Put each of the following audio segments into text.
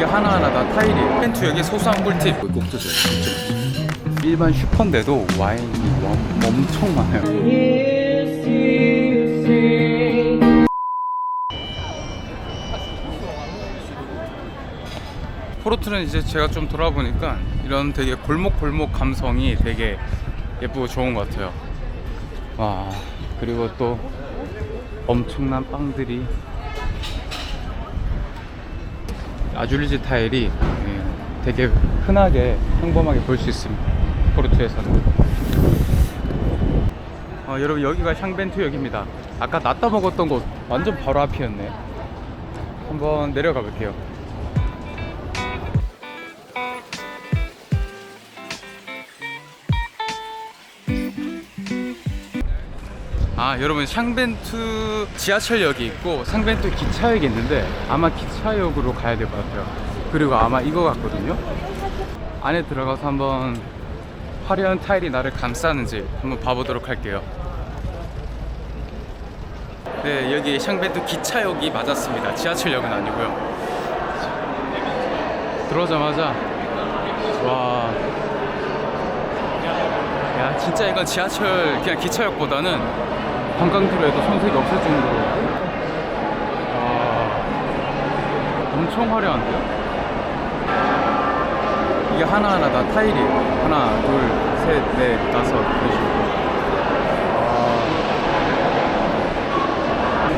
이게 하나하나 다 타일이에요. 펜트 여기 소소한 꿀팁. 꼭 드세요. 진짜. 일반 슈퍼인데도 와인이 엄- 엄청 많아요. 포르투는 이제 제가 좀 돌아보니까 이런 되게 골목골목 감성이 되게 예쁘고 좋은 것 같아요. 와 그리고 또 엄청난 빵들이 아줄리지 타일이 예, 되게 흔하게 평범하게 볼 수 있습니다. 포르투에서는. 어, 여러분 여기가 향벤투역입니다. 아까 낫다 먹었던 곳 완전 바로 앞이었네. 한번 내려가 볼게요. 아 여러분 샹벤투 지하철역이 있고 샹벤투 기차역이 있는데 아마 기차역으로 가야 될 것 같아요. 그리고 아마 이거 같거든요. 안에 들어가서 한번 화려한 타일이 나를 감싸는지 한번 봐보도록 할게요. 네 여기 샹벤투 기차역이 맞았습니다. 지하철역은 아니고요. 들어오자마자 와. 야 진짜 이건 지하철 그냥 기차역보다는 관광지로에도 손색이 없을 정도로 와 엄청 화려한데요? 이게 하나하나 다 타일이에요 하나 둘셋넷 다섯 식으로 와.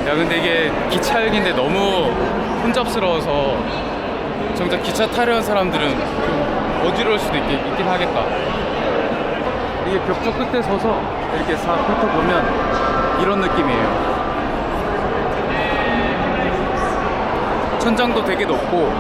야 근데 이게 기차역인데 너무 혼잡스러워서 정작 기차 타려는 사람들은 좀 어지러울 수도 있긴, 있긴 하겠다 이게 벽조 끝에 서서 이렇게 싹 훑어보면 이런 느낌이에요. 천장도 되게 높고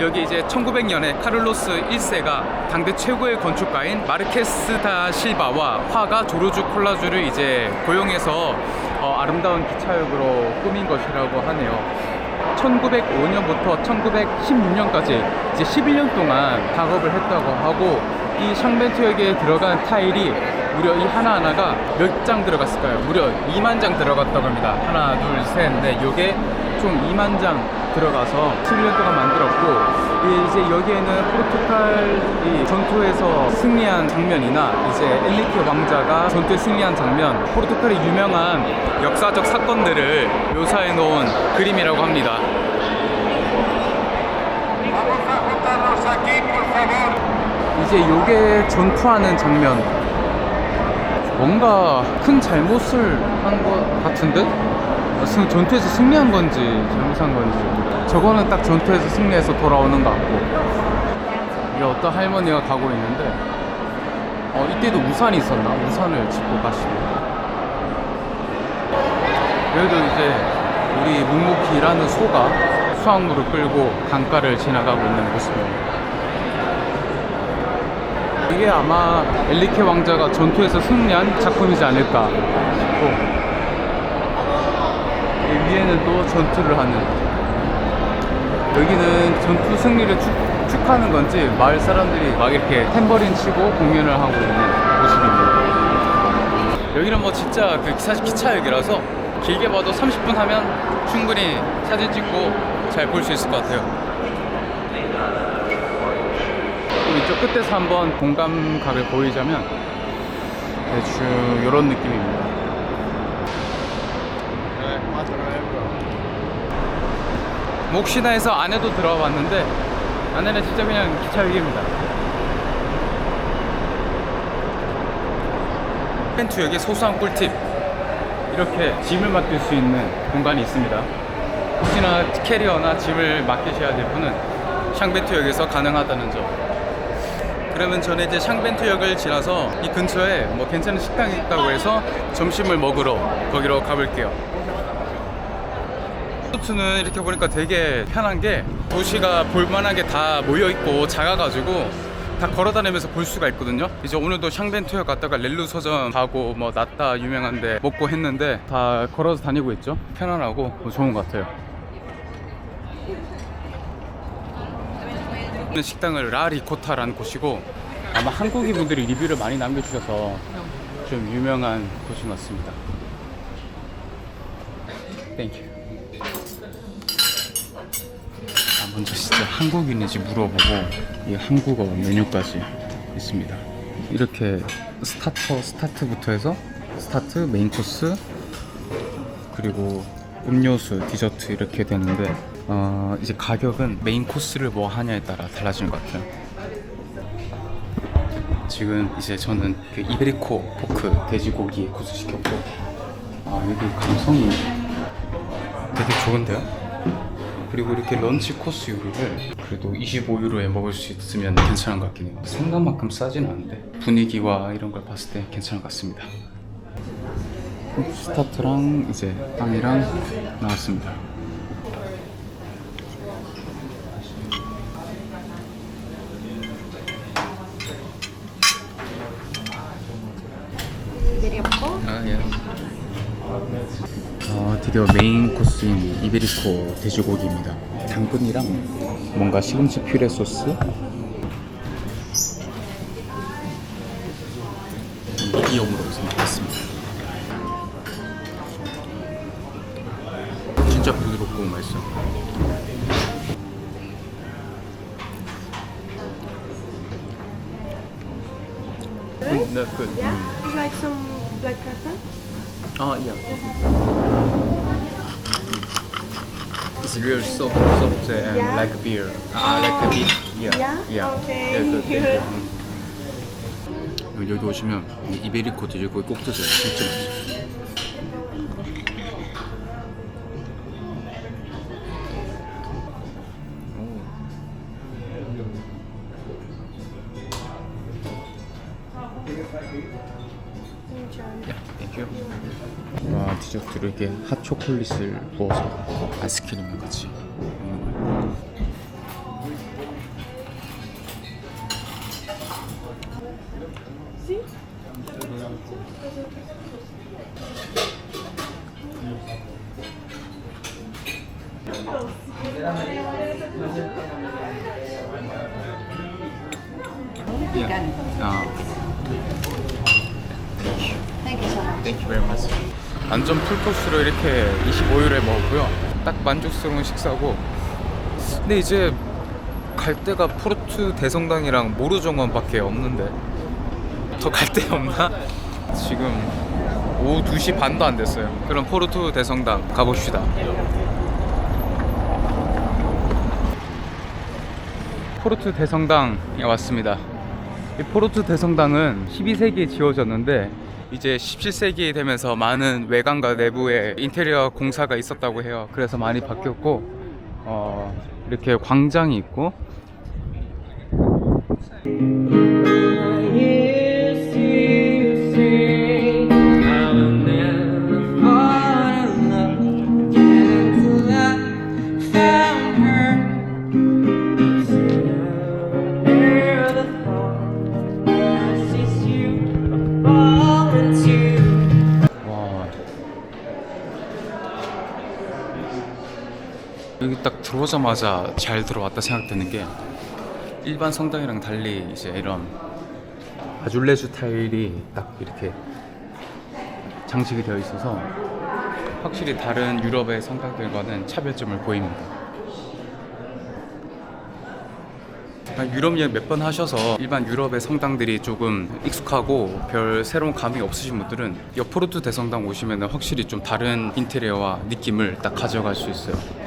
여기 이제 1900년에 카를로스 1세가 당대 최고의 건축가인 마르케스 다 실바와 화가 조르주 콜라주를 이제 고용해서 어, 아름다운 기차역으로 꾸민 것이라고 하네요. 1905년부터 1916년까지 이제 11년 동안 작업을 했다고 하고 이 샹벤트역에 들어간 타일이 무려 이 하나하나가 몇 장 들어갔을까요? 무려 2만 장 들어갔다고 합니다. 하나, 둘, 셋, 넷. 요게 총 2만 장 들어가서 11년 동안 만들었고 이 이제 여기에는 포르투갈이 전투에서 승리한 장면이나 이제 엘리케 왕자가 전투에 승리한 장면, 포르투갈의 유명한 역사적 사건들을 묘사해 놓은 그림이라고 합니다. 이제 요게 전투하는 장면 뭔가 큰 잘못을 한 것 같은데? 어, 승- 전투에서 승리한 건지 잘못한 건지. 저거는 딱 전투에서 승리해서 돌아오는 것 같고. 이게 어떤 할머니가 가고 있는데 어, 이때도 우산이 있었나? 우산을 짚고 가시네요 여기도 이제 우리 묵묵히라는 소가 수확물을 끌고 강가를 지나가고 있는 모습입니다. 이게 아마 엘리케 왕자가 전투에서 승리한 작품이지 않을까 싶고. 이 위에는 또 전투를 하는. 여기는 전투 승리를 축, 축하는 건지 마을 사람들이 막 이렇게 탬버린 치고 공연을 하고 있는 모습입니다. 여기는 뭐 진짜 그 사실 기차역이라서 길게 봐도 30분 하면 충분히 사진 찍고 잘 볼 수 있을 것 같아요. 또 이쪽 끝에서 한번 공감각을 보이자면 대충 이런 느낌입니다. 해서 안에도 들어와 봤는데 안에는 진짜 그냥 기차역입니다. 펜트 역의 소소한 꿀팁 이렇게 짐을 맡길 수 있는 공간이 있습니다. 혹시나 캐리어나 짐을 맡기셔야 될 분은 샹베트역에서 가능하다는 점. 그러면 저는 이제 샹벤투역을 지나서 이 근처에 뭐 괜찮은 식당이 있다고 해서 점심을 먹으러 거기로 가볼게요. 포르투는 이렇게 보니까 되게 편한 게 도시가 볼만하게 다 모여 있고 작아가지고 다 걸어다니면서 볼 수가 있거든요. 이제 오늘도 샹벤투역 갔다가 렐루 서점 가고 뭐 나따 유명한데 먹고 했는데 다 걸어서 다니고 있죠. 편안하고 뭐 좋은 것 같아요. 식당을 라리코타라는 곳이고 아마 한국인 분들이 리뷰를 많이 남겨주셔서 좀 유명한 곳인 것 같습니다. 땡큐. 아, 먼저 진짜 한국인인지 물어보고 이 한국어 메뉴까지 있습니다. 이렇게 스타터 스타트부터 해서 스타트 메인 코스 그리고 음료수 디저트 이렇게 되는데 어, 이제 가격은 메인 코스를 뭐 하냐에 따라 달라지는 것 같아요. 지금 이제 저는 그 이베리코 포크 돼지고기 코스 시켰고 아 여기 감성이 되게 좋은데요? 그리고 이렇게 런치 코스 요리를 그래도 25유로에 먹을 수 있으면 괜찮은 것 같긴 해요. 생각만큼 싸진 않은데 분위기와 이런 걸 봤을 때 괜찮은 것 같습니다. 스타트랑 이제 빵이랑 나왔습니다. Iberia-po. 아 예. 어, 드디어 메인 코스인 이베리코 돼지고기입니다. 당근이랑 뭔가 시금치 퓨레 소스. 이용으로 선택했습니다. 진짜 부드럽고 맛있어. 음, 네, good. Yeah? You like some black pepper? Oh yeah. It's real soft, soft and Yeah. like beer. Uh, like a beer. Yeah. Yeah? Yeah. Okay. Yeah, good, thank you. 음. 여기 오시면 이 이베리코 돼지고기 꼭 드세요. 진짜 맛있어요. 땡큐. 와 디저트로 이렇게 핫 초콜릿을 부어서 아이스크림 같이 거예요. See? Vegan. 아, Thank you so much. Thank you very much. 완전 풀코스로 이렇게 25유로에 먹었고요. 딱 만족스러운 식사고. 근데 이제 갈 데가 포르투 대성당이랑 모르정원밖에 없는데 더 갈 데 없나? 지금 오후 2시 반도 안 됐어요. 그럼 포르투 대성당 가봅시다. 포르투 대성당에 왔습니다. 이 포르투 대성당은 12세기에 지어졌는데 이제 17세기 되면서 많은 외관과 내부에 인테리어 공사가 있었다고 해요. 그래서 많이 바뀌었고 어, 이렇게 광장이 있고 들어오자마자 잘 들어왔다 생각되는 게 일반 성당이랑 달리 이제 이런 아줄레주 타일이 딱 이렇게 장식이 되어 있어서 확실히 다른 유럽의 성당들과는 차별점을 보입니다. 아, 유럽 여행 몇 번 하셔서 일반 유럽의 성당들이 조금 익숙하고 별 새로운 감이 없으신 분들은 여포르투 대성당 오시면 확실히 좀 다른 인테리어와 느낌을 딱 가져갈 수 있어요.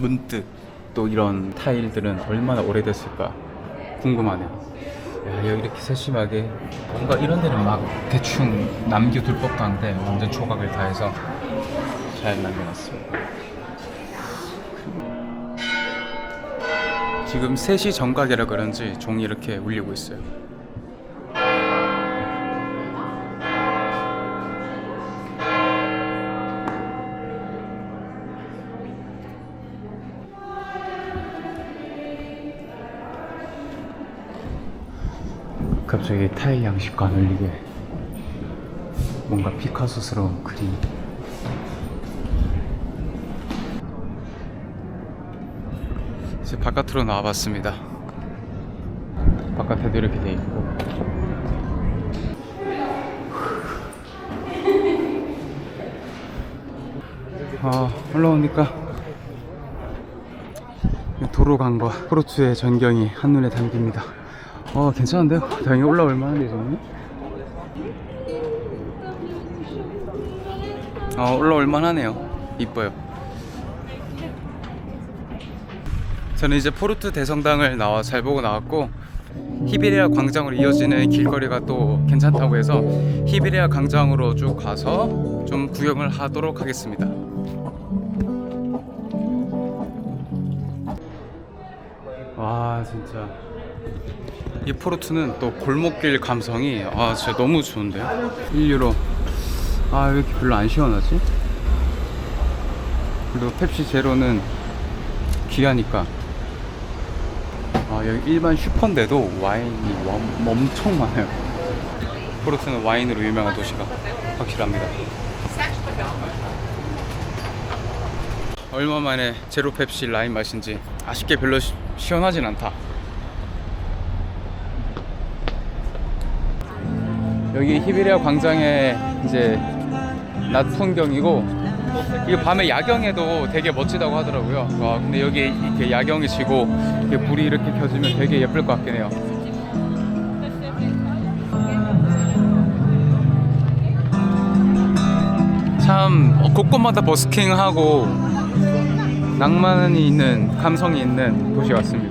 문득 또 이런 타일들은 얼마나 오래됐을까 궁금하네요. 야, 이렇게 세심하게 뭔가 이런 데는 막 대충 남겨둘 법도 한데 완전 조각을 다해서 잘 남겨놨습니다. 지금 3시 정각이라 그런지 종이 이렇게 울리고 있어요. 갑자기 타일 양식과 흘리게 뭔가 피카소스러운 그림. 이제 바깥으로 나와봤습니다. 바깥에도 이렇게 돼 있고. 아 올라오니까 도로 강과 포르투의 전경이 한눈에 담깁니다. 어, 괜찮은데요? 다행히 올라올 만한데, 저는? 어, 올라올 만하네요. 이뻐요. 저는 이제 포르투 대성당을 나와 잘 보고 나왔고 히베리아 광장으로 이어지는 길거리가 또 괜찮다고 해서 히베리아 광장으로 쭉 가서 좀 구경을 하도록 하겠습니다. 와 진짜 이 포르투는 또 골목길 감성이 아 진짜 너무 좋은데요? 1유로. 아 왜 이렇게 별로 안 시원하지? 그리고 펩시 제로는 귀하니까. 아 여기 일반 슈퍼인데도 와인이 엄- 엄청 많아요. 포르투는 와인으로 유명한 도시가 확실합니다. 얼마 만에 제로 펩시 라임 마신지 아쉽게 별로 시, 시원하진 않다 여기 히비리아 광장의 이제 낮 풍경이고 이게 밤에 야경에도 되게 멋지다고 하더라고요. 와 근데 여기 이렇게 야경이 지고 이렇게 불이 이렇게 켜지면 되게 예쁠 것 같긴 해요. 참 어, 곳곳마다 버스킹하고 낭만이 있는 감성이 있는 도시 같습니다.